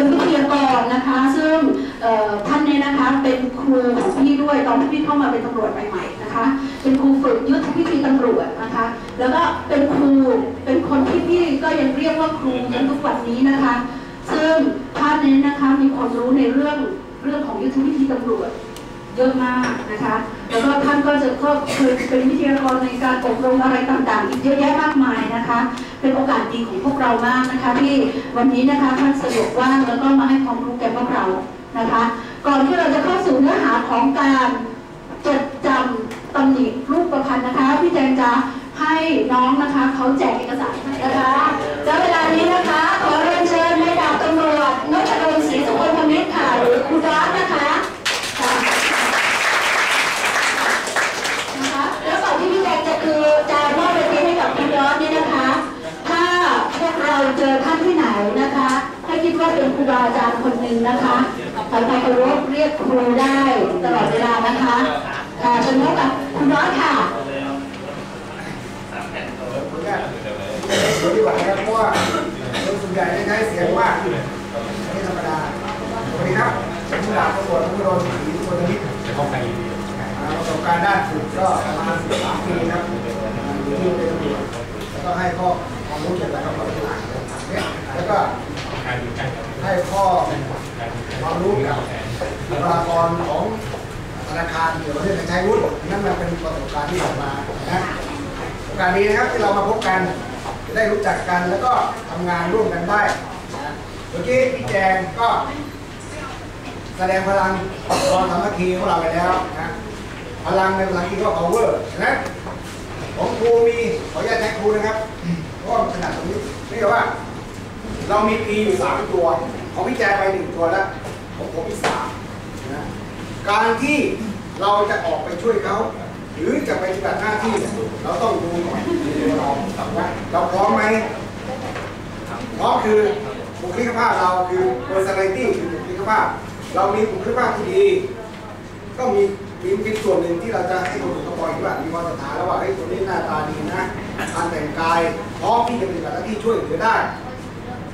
ากรนะคะ ซึ่งท่านเนี่ยนะคะเป็นครูของพี่ด้วยตอนที่พี่เข้ามาเป็นตำรวจใหม่ๆนะคะ เป็นครูฝึกยุทธวิธีตำรวจนะคะ แล้วก็เป็นครูเป็นคนที่พี่ก็ยังเรียกว่าครูจนทุกวันนี้นะคะ ซึ่งท่านนี้นะคะมีความรู้ในเรื่องเรื่องของยุทธวิธีตำรวจเยอะมากนะคะ แล้วก็ท่านก็จะก็เคยเป็นวิทยากรในการอบรมอะไรต่างๆ อีกเยอะแยะมากมายนะคะ เป็นโอกาสดีของพวกเรามากนะคะ ที่วันนี้นะคะท่านสะดวกว่างแล้วก็มาให้ความรู้แก่พวกเรานะคะ ก่อนที่เราจะเข้าสู่เนื้อหาของการจดจำตำหนิรูปประพันธ์นะคะพี่แจงจะให้น้องนะคะเขาแจกเอกสารให้นะคะแล้วเวลานี้นะคะ ขอเรียนเชิญในดาบตำรวจนพดลศรีสุวรรณมิตรค่ะหรือครูรัตน์ นะคะแล้วก่อนที่พี่แดงจะคือจะมอบเวทีให้กับคุณยอดเนี่ยนะคะ ถ้าพวกเราเจอท่านที่ไหนนะคะ ให้คิดว่าเป็นค รูบาอาจารย์คนหนึ่งนะคะใครๆเคารพเรียกครูได้ตลอดเวลานะคะค่ะเชิญพบกับคุณยอดค่ะขออนุญาตเดี๋ยวดีกว่าครับเพราะว่าคนส่วนใหญ่ใช้เสียงมาไม่ธรรมดาสวัสดีครับผมดาบตำรวจทุกคนศรีสุวรรณมิตรเข้าไปประสบการณ์ด้านฝึกก็ประมาณ13ปีนะครับอยู่ที่เป็นตำรวจแล้วก็ให้ข้อความรู้เกี่ยวกับกฎหมายต่างๆเนี่ยแล้วก็การ ให้ข้อความรู้กับบุคลากรของธนาคารเกี่ยวกับเรื่องการใช้วุฒินั่นมันเป็นประสบการณ์ที่ผ่านมานะโอกาสนี้นะครับที่เรามาพบกันจะได้รู้จักกันแล้วก็ทำงานร่วมกันได้นะเมื่อกี้พี่แจงก็แสดงพลังความสามัคคีของเราไปแล้วนะพลังในพลังที่ก็ power ฉะนั้นของครูมีขออนุญาตใช้ครูนะครับเพราะว่ามันขนาดตรงนี้นี่คือว่า เรามีปีอยู่สามตัว ของพี่แจงไปหนึ่งตัวแล้วของผมอีกสามนะการที่เราจะออกไปช่วยเขาหรือจะไปปฏิบัติหน้าที่เราต้องดูก่อนดูเราว่าเราพร้อมไหมพราะคือบุคลิกภาพเราคือ personality คือบุคลิกภาพ เรามีบุคลิกภาพที่ดี ก็มีมีเป็นส่วนหนึ่งที่เราจะให้คนอื่นเขาบอกอีกว่ามีความศรัทธาแล้วว่าเฮ้คนนี้หน้าตาดีนะการแต่งกายพร้อมที่จะปฏิบัติหน้าที่ช่วยเหลือได้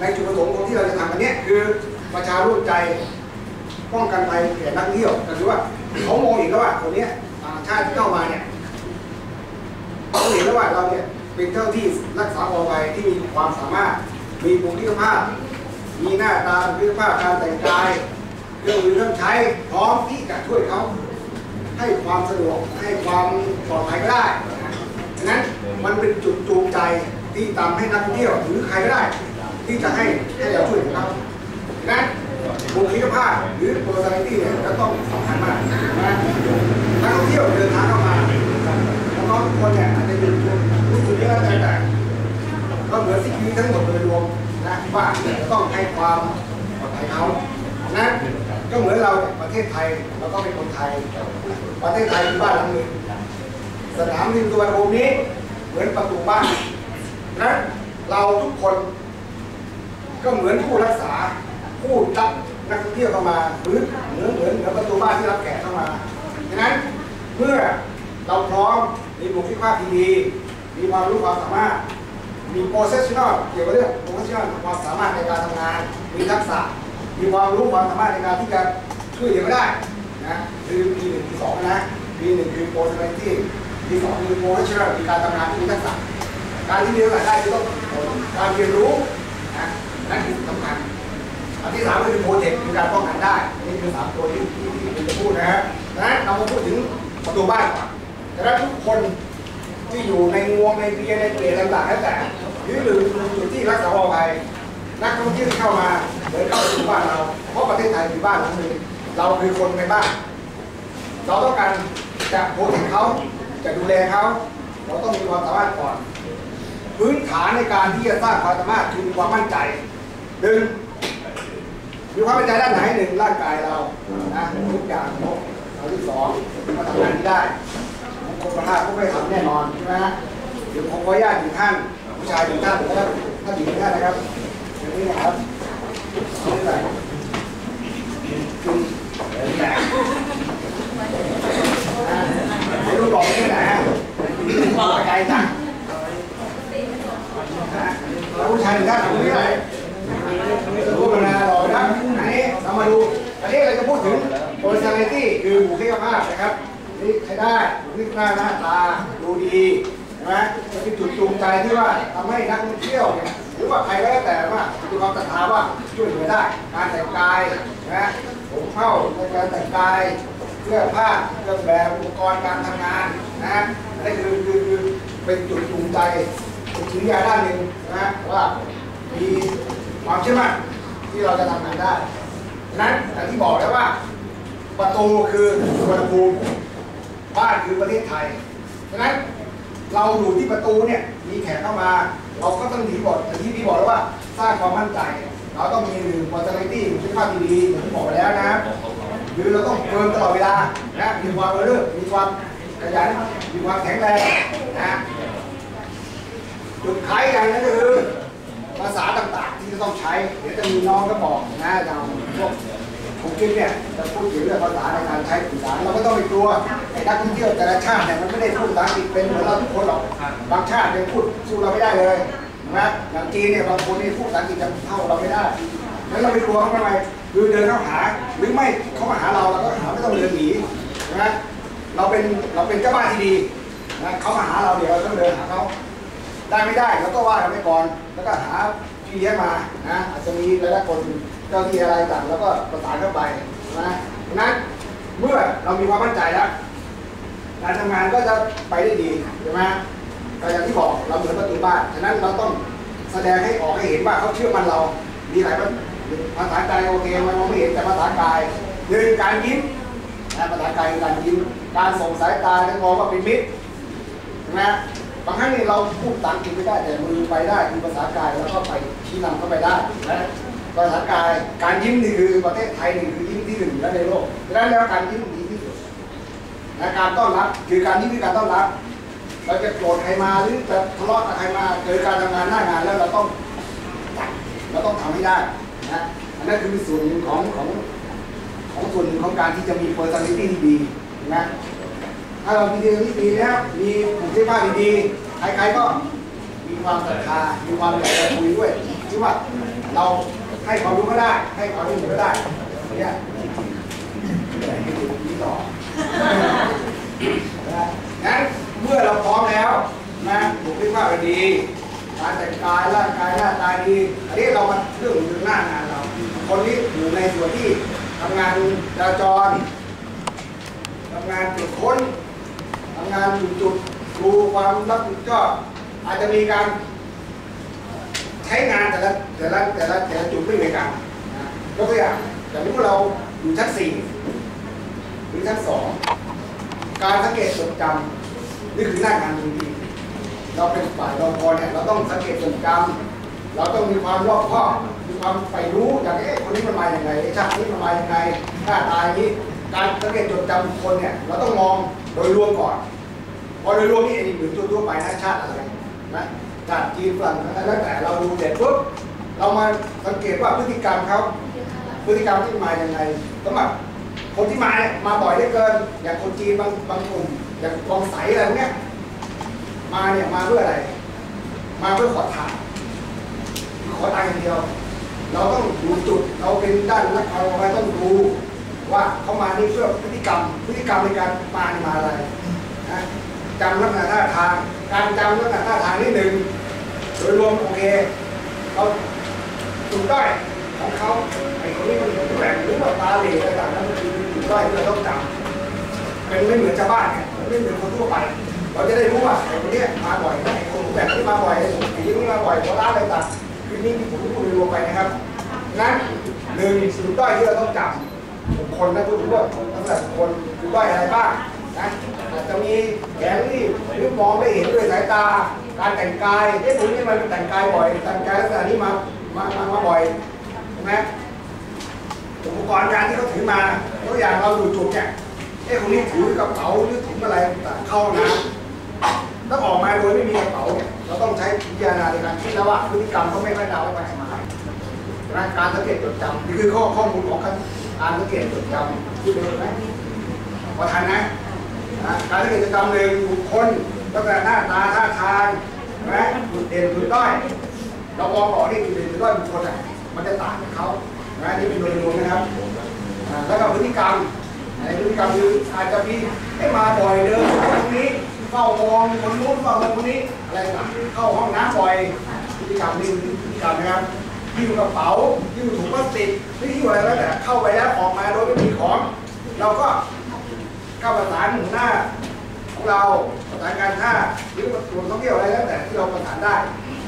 ในจุดประสงค์ของที่เราจะทำอันนี้คือประชาร่วมใจป้องกันภัยแก่นักท่องเที่ยวก็คือว่าเขามองเห็นแล้วว่าคนนี้ต่างชาติที่เข้ามาเนี่ยเราเห็นแล้วว่าเราเนี่ยเป็นเจ้าที่รักษาความปลอดภัยที่มีความสามารถ มีบุคลิกภาพ มีหน้าตาบุคลิกภาพการแต่งกายเครื่องมือเครื่องใช้พร้อมที่จะช่วยเขาให้ความสะดวกให้ความปลอดภัยก็ได้ฉะนั้นมันเป็นจุดจูงใจที่ทำให้นักท่องเที่ยวหรือใครก็ได้ ที่จะให้ให้เราช่วยเขาฉะนั้นบุคลิกภาพหรือ personality เนี่ยก็ต้องสำคัญมากนะนักท่องเที่ยวเดินทางเข้ามาน้องๆทุกคนเนี่ยอาจจะอยู่รู้สึกเยอะแต่แต่ก็เหมือนสิ่งที่ทั้งหมดโดยรวมนะว่าจะต้องให้ความปลอดภัยเขานะก็เหมือนเราประเทศไทยเราก็เป็นคนไทย ประเทศไทยคือบ้านหลังหนึ่งสนามบินสุวรรณภูมินี้เหมือนประตูบ้านนะเราทุกคน ก็เหมือนผู้รักษาผู้รับนักท่องเที่ยวเข้ามาหรือเหมือนเหมือนเหมือนประตูบ้านที่รับแขกเข้ามาฉะนั้นเมื่อเราพร้อมมีบุคลิกภาพที่ดี มีความรู้ความสามารถ มี professional เกี่ยวกับเรื่อง professional ความสามารถในการทำงาน มีทักษะ มีความรู้ความสามารถในการที่จะช่วยเหลือไม่ได้นะคือปีหนึ่งปีสองนะปีหนึ่งคือ personality ปีสองคือ professional มีการทำงานที่มีทักษะ การที่มีทักษะได้คือต้องการเรียนรู้ นั่นคือสำคัญอันที่สามก็คือโปรเจกต์คือการป้องกันได้ นี่คือสามตัวที่ที่ที่ผมจะพูดนะฮะดังนั้นเรามาพูดถึงประตูบ้านก่อนดังนั้นทุกคนที่อยู่ในงวงในเบียในเปรตต่างๆแล้วแต่หรือหรืออยู่ที่รักษาความปลอดภัยนักท่องเที่ยวที่เข้ามาเหมือนเข้าสู่บ้านเรา เพราะประเทศไทยคือบ้านหลังมึงเราคือคนในบ้าน เราต้องการจะโปรเทคเขาจะดูแลเขาเราต้องมีความสามารถก่อน พื้นฐานในการที่จะสร้างความสามารถคือมีความมั่นใจ หนึ่งมีความเป็นใจด้านไหนหนึ่งร่างกายเรานะทุกอย่างครบเราที่สองมาทำงานที่ได้คนประทาก็ไม่ทำแน่นอนใช่ไหมฮะเดี๋ยวผมขออนุญาตถึงท่านผู้ชายถึงท่านนะครับท่านหญิงถึงท่านนะครับอย่างนี้นะครับนี่แหละคุณแหละให้ลูกบอกนี่แหละบอกใจจังแล้วผู้ชายถึงท่านตรงนี้เลย รู้กันนะรอนะอันนี้ personality คือบุคลิกภาพนะครับนี่ใช้ได้บุคลิกหน้าหน้าตาดูดีใช่ไหมจะเป็นจุดจูงใจที่ว่าทำให้นักท่องเที่ยวเนี่ยหรือว่าใครก็แล้วแต่ว่ามีความศรัทธาว่าช่วยเหลือได้ การแต่งกายนะผมเข้าในการแต่งกายเสื้อผ้าเครื่องแบบอุปกรณ์การทำงานนะนั่นคือคือคือเป็นจุดจูงใจเป็นจิตวิทยาด้านหนึ่งนะว่ามี ความเชื่อมั่นที่เราจะทำงานได้ฉะนั้นอย่างที่บอกแล้วว่า ประตูคือสุวรรณภูมิบ้านคือประเทศไทยฉะนั้นเราอยู่ที่ประตูเนี่ยมีแขกเข้ามา เราก็ต้องที่บอกอย่ที่พี่บอกแล้วว่าสร้างความมั่นใจ เราต้องมีหนึ่ง personality มีคุณภาพดีดีอย่างที่บอกไปแล้วนะครับหรือเราต้องเฟิร์มตลอดเวลานะมีความเระลึกมีความขยันมีความแข็งแรงนะจุดขายอย่างนั้นก็คือภาษาต่างๆ ที่ต้องใช้เดี๋ยวจะมีน้องก็บอกนะอย่าพวกผมคิดเนี่ยจะพูดถึงเรื่องภาษาในการใช้สื่อสารเราก็ต้องไปกลัวไอ้นักท่องเที่ยวแต่ละชาติเนี่ยมันไม่ได้พูดภาษาอังกฤษเป็นเหมือนเราทุกคนหรอกบางชาติยังพูดสู้เราไม่ได้เลยนะอย่างจีนเนี่ยบางคนนี่พูดภาษาอังกฤษจะเท่าเราไม่ได้งั้นเราไปกลัวเขาทำไมคือเดินเข้าหาหรือไม่เขามาหาเราเราก็หาไม่ต้องเดินหนีนะเราเป็นเราเป็นเจ้าบ้านที่ดีนะเขามาหาเราเดี๋ยวเราต้องเดินหาเขาได้ไม่ได้เราก็ว่ากันไปก่อนแล้วก็หา พี่เลี้ยงมานะอาจจะมีหลายๆคนเจ้าที่อะไรต่างแล้วก็ประสานเข้าไปนะนั้นเมื่อเรามีความมั่นใจแล้วการทำงานก็จะไปได้ดีใช่ไหมก็อย่างที่บอกเราเหมือนประตูบ้านฉะนั้นเราต้องแสดงให้ออกให้เห็นว่าเขาเชื่อมันเรามีหลายภาษากายโอเคมันมองไม่เห็นแต่ภาษากายหนึ่งการยิ้มนะภาษากายคือการยิ้มการส่งสายตาจะมองว่าเป็นมิตรนะ บางครั้งนี่เราพูดภาษาอังกฤษไม่ได้แต่มือไปได้คือภาษากายแล้วก็ไปชี้นำเข้าไปได้นะภาษากายการยิ้มนี่คือประเทศไทยนี่คือยิ้มที่หนึ่งแล้วในโลกดังนั้นแล้วการยิ้มดีที่สุดนะการต้อนรับคือการยิ้มคือการต้อนรับเราจะโกรธใครมาหรือจะทะเลาะกับใครมาเจอการทำงานหน้างานแล้วเราต้องเราต้องทำให้ได้นะอันนั้นคือส่วนหนึ่งของของของส่วนหนึ่งของการที่จะมี personality ที่ดีนะ ถ้าเรามีเรื่องที่ดีแล้ว มีบุคลิกภาพดีๆใครๆก็มีความศรัทธา มีความอยากจะคุยด้วยที่ว่าเราให้ความรู้ก็ได้ ให้ความรู้ก็ได้เนี่ยแต่ให้ดูนี้ต่อนะงั้นเมื่อเราพร้อมแล้วนะบุคลิกภาพดีการแต่งกายร่างกายหน้าตาดีอันนี้เรามาเรื่องถึงหน้างานเรา คนนี้อยู่ในส่วนที่ทำงานจราจรทำงานตรวจค้น ทำงานอยู่จุดดูความรับผิดชอบอาจจะมีการใช้งานแต่ละแต่ละแต่ละแต่ละจุดไม่เหมือนกันนะยกตัวอย่างอย่างนี้พวกเราอยู่ชั้นสี่หรือชั้นสองการสังเกตจดจำนี่คือหน้างานจริงๆเราเป็นฝ่ายรองพอเนี่ยเราต้องสังเกตจดจำเราต้องมีความรอบคอบมีความใฝ่รู้อย่างเอ๊ะคนนี้มันมาอย่างไรไอ้ชาตินี้มันมาอย่างไรหน้าตาอย่างนี้การสังเกตจดจำคนเนี่ยเราต้องมอง โดยรวมก่อนพอโดยรวมนี่เองหรือทั่วไปนะชาติอะไรนะชาติจีนฝรั่งอะไรแล้วแต่เราดูเสร็จปุ๊บเรามาสังเกตว่าพฤติกรรมเขาพฤติกรรมที่มาอย่างไรสำหรับคนที่มาเนี่ยมาบ่อยได้เกิน อย่างคนจีนบางบางกลุ่มอย่างกองใสอะไรพวกเนี้ยมาเนี่ยมาเพื่ออะไร มาเพื่อขอทานขอตังค์อย่างเดียว เราต้องดูจุดเราเป็นด้านนักข่าวเราต้องดู ว่าเขามานี่เพื่อพฤติกรรม พฤติกรรมในการมานี่มาอะไรนะจำลักษณะท่าทาง การจำลักษณะท่าทางนิดหนึ่งโดยรวมโอเคเราจุดด้ของเขาไอ้คนนี้มันแหว่งหรือว่าตาเหล่อะไรต่างๆนั้นมันคือจุดด้ที่เราต้องจำเป็นไม่เหมือนชาวบ้านเนี่ยไม่เหมือนคนทั่วไปเราจะได้รู้ว่าไอ้คนนี้มาบ่อยไอ้คนแบบนี้มาบ่อยไอ้คนผีนี้มาบ่อยหัวร้านอะไรต่างคือนี่ผมพูดโดยรวมไปนะครับงั้นหนึ่งจุดด้อยที่เราต้องจำ คคลนะพูดถึงว่าลักษณะบุคคลคือว่าอะไรบ้างนะอาจจะมีแขนที่หรือมองไม่เห็นด้วยสายตา การแต่งกายเอ๊ะคนนี้มันแต่งกายบ่อยแต่งกายลักษณะนี้มามามามาบ่อยใช่ไหมอุปกรณ์การที่เขาถือมาตัวอย่างเราดูจุดเนี่ยเอ๊ะคนนี้ถือกระเป๋าหรือถุงอะไรต่างเข้าน้ำถ้าออกมาโดยไม่มีกระเป๋าเนี่ยเราต้องใช้พิจารณาในการคิดแล้วว่าพฤติกรรมเขาไม่ค่อยเดาไปไหนมานะการสังเกตจดจำนี่คือข้อข้อมูลของการ การสังเกตจดจำที่เป็นไหมพอทันนะการสังเกตจดจำหนึ่งบุคคลตั้งแต่หน้าตาท่าทางใช่ไหมจุดเด่นจุดด้อยเรามองออกนี่จุดเด่นจุดด้อยบุคคลอะมันจะต่างกับเขานะนี่เป็นโดยรวมนะครับแล้วก็พฤติกรรมในพฤติกรรมคืออาจจะมีให้มาบ่อยเดินตรงนี้เฝ้ามองคนนู้นเฝ้ามองคนนี้อะไรต่างเข้าห้องน้ำบ่อยพฤติกรรมนี้คือพฤติกรรมนะครับ หิ้วกระเป๋าหิ้วถุงพลาสติกหรือหิ้วอะไรแล้วแต่เข้าไปแล้วออกมาโดยไม่มีของ เราก็เข้าประสานหัวหน้าของเราประสานการท่าหรือส่วนท่องเที่ยวอะไรแล้วแต่ที่เราประสานได้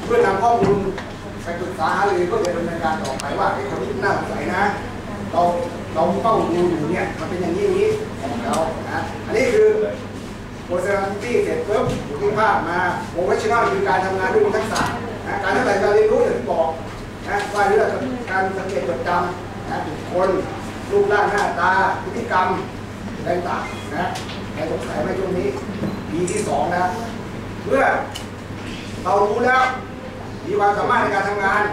เพื่อนำข้อมูลไปปรึกษาหารือเพื่อจะดำเนินการต่อไปว่าไอ้คนที่น่าสงสัยนะเราเราเฝ้าดูอยู่เนี่ยมันเป็นอย่างนี้นี้ของเรานะอันนี้คือโปรเซสตี้เสร็จปุ๊บอยู่ที่ภาพมาโปรเฟชชั่นอลคือการทำงานด้วยทักษะนะการทักษะการเรียนรู้อย่างที่บอก ว่าเรื่องการสังเกตจดจำนะบุคคลรูปร่างหน้าตาพฤติกรรมอะไรต่างๆนะใครสงสัยไหมช่วงนี้ปีที่สองนะเมื่อเรารู้แล้วมีความสามารถในการทำงาน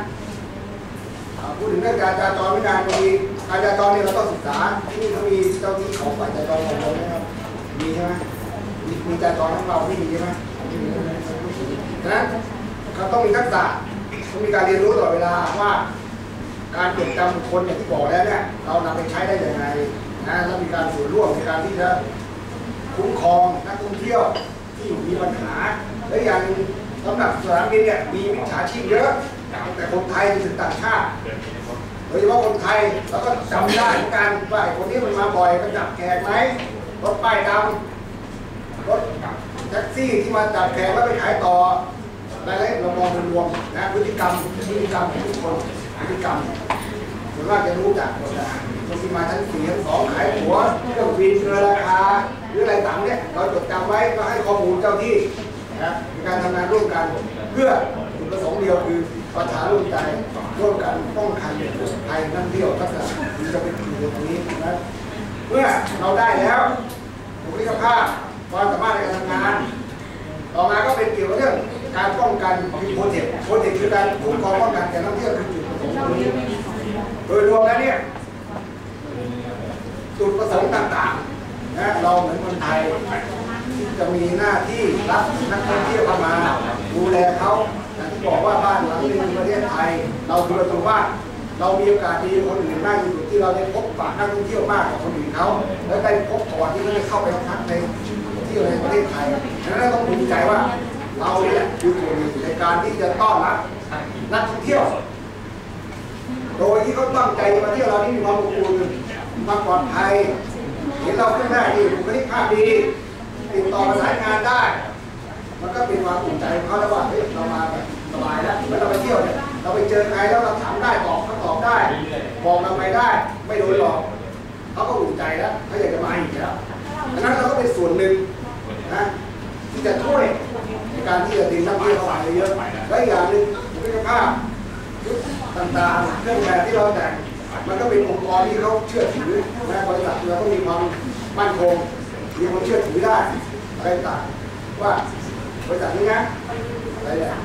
พูดถึงเรื่องการจราจรวินัยบางทีการจราจรเนี่ยเราต้องศึกษาที่นี่เขามีเจ้าที่ของฝ่ายจราจรของเรานะครับมีใช่ไหมมีมีจราจรของเราไม่มีใช่ไหมไม่มีฉะนั้นเขาต้องมีทักษะ ต้องมีการเรียนรู้ตลอดเวลาว่า การจดจำคคลอย่างที่บอกแล้วเนี่ยเรานำไปใช้ได้อย่างไรนะแล้วมีการส่วนร่วมในการที่จะคุ้มครองนักท่องเที่ยวที่อยู่มีปัญหา และอย่างสำหรับสนามบินเนี่ยมีมิจฉาชีพเยอะแต่คนไทยถึงต่างชาติโดยเฉพาะคนไทยเราก็จำได้เหมือนกันว่าคนนี้มันมาบ่อยก็จับแขกไหมรถป้ายดำรถแท็กซี่ที่มาจับแขกแล้วไปขายต่อ รายละเอียดเรามองเป็นรวมนะพฤติกรรมพฤติกรรมของทุกคนพฤติกรรมส่วนมากจะรู้จักหมดนะบางทีมาชั้นสี่ชั้นสองขายหัวเครื่องบินเกินราคาหรืออะไรต่างเนี่ยเราจดจำไว้ก็ให้ข้อมูลเจ้าที่นะในการทำงานร่วมกันเพื่อจุดประสงค์เดียวคือประชาร่วมใจร่วมกันป้องกันภัยนั่งเที่ยวทักษะที่จะเป็นอยู่ตรงนี้นะเมื่อเราได้แล้วบุคลิกภาพความสามารถในการทำงาน การคุ้มครองป้องกันการท่องเที่ยวคือจุดประสงค์โดยรวมแล้วเนี่ยจุดประสงค์ต่างๆนะเราเหมือนคนไทยจะมีหน้าที่รับนักท่องเที่ยวเข้ามา ดูแลเขาอย่างที่บอกว่าบ้านหลังหนึงประเทศไทย เราคือประตูบ้าเรามีโอกาสที่คนอื่นมากที่สุดที่เราได้พบปะนักท่องเที่ยวมากกว่าคนอื่นเขาและได้พบก่อนที่เขาจะเข้าไปพักในเที่ยวในประเทศไทยดังนั้นต้องภูมิใจว่าเราเนี่ยอส่วนหนึ่ในการที่จะต้อนรับ นักท่องเที่ยว โดยที่เขาตั้งใจมาเที่ยวเรานี่มีความอบอุ่นมีความปลอดภัยเห็นเราขึ้นได้ดีบุคลิกภาพดีติดต่อประสานงานได้ มันก็เป็นความอุ่นใจของเขาแล้วว่าเฮ้ยเรามาแบบสบายแล้วเมือเราไปเที่ยวเนี่ยเราไปเจอใครแล้วเราถามได้ตอบเขาตอบได้บอกเราไปได้ ไม่โดนหลอกเขาก็อุ่นใจแล้วเขาอยากจะมาอีกแล้วดังนั้นเราก็เป็นส่วนหนึ่งนะที่จะช่วยในการที่จะดึงนักท่องเที่ยวเข้ามาเยอะๆและอีกอย่างหนึ่ง บุคลิกภาพต่างๆเครื่องแบบที่เราแต่งมันก็เป็นองค์กรที่เขาเชื่อถือนะบริษัทเราก็มีความมั่นคงมีความเชื่อถือได้อะไรต่างว่าบริษัทนี้นะอะไรเนี่ย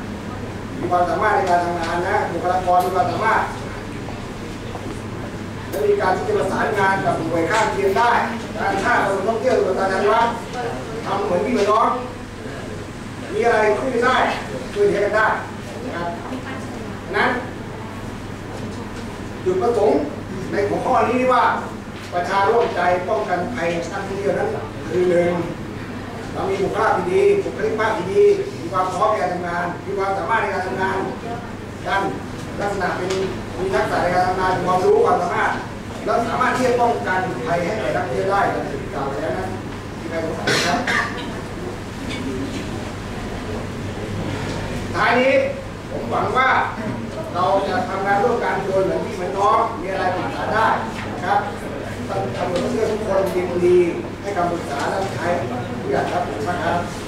มีความสามารถในการทำงานนะบุคลากรมีความสามารถและมีการที่จะประสานงานกับหน่วยข้างเคียงได้การท่าการท่องเที่ยวกับการทำวัดทำเหมือนพี่เหมือนน้องมีอะไรช่วยได้ช่วยเหลือกันได้นะครับ ฉะนั้นจุดประสงค์ในหัวข้อนี้ว่าประชาร่วมใจป้องกันภัยนักท่องเที่ยวนั้นคือหนึ่งเรามีบุคลิกที่ดีบุคลิกภาพดีมีความพร้อมในการทำงาน มีความสามารถในการทำงานกันลักษณะเป็นมีทักษะในการทำงานมีความรู้ความสามารถแล้วสามารถที่จะป้องกันภัยให้แก่นักเที่ยวได้อย่างเกล่าวไปแล้วนะที่ใครสงสัยครับท้ายนี้ผมหวังว่า เราจะทำงานร่วมกันโดยเหมือนพี่เหมือนน้องมีอะไรปรึกษาได้นะครับตำรวจเพื่อนทุกคนยินดีให้คำปรึกษาและใช้ทุกอย่างครับขอบคุณมากครับ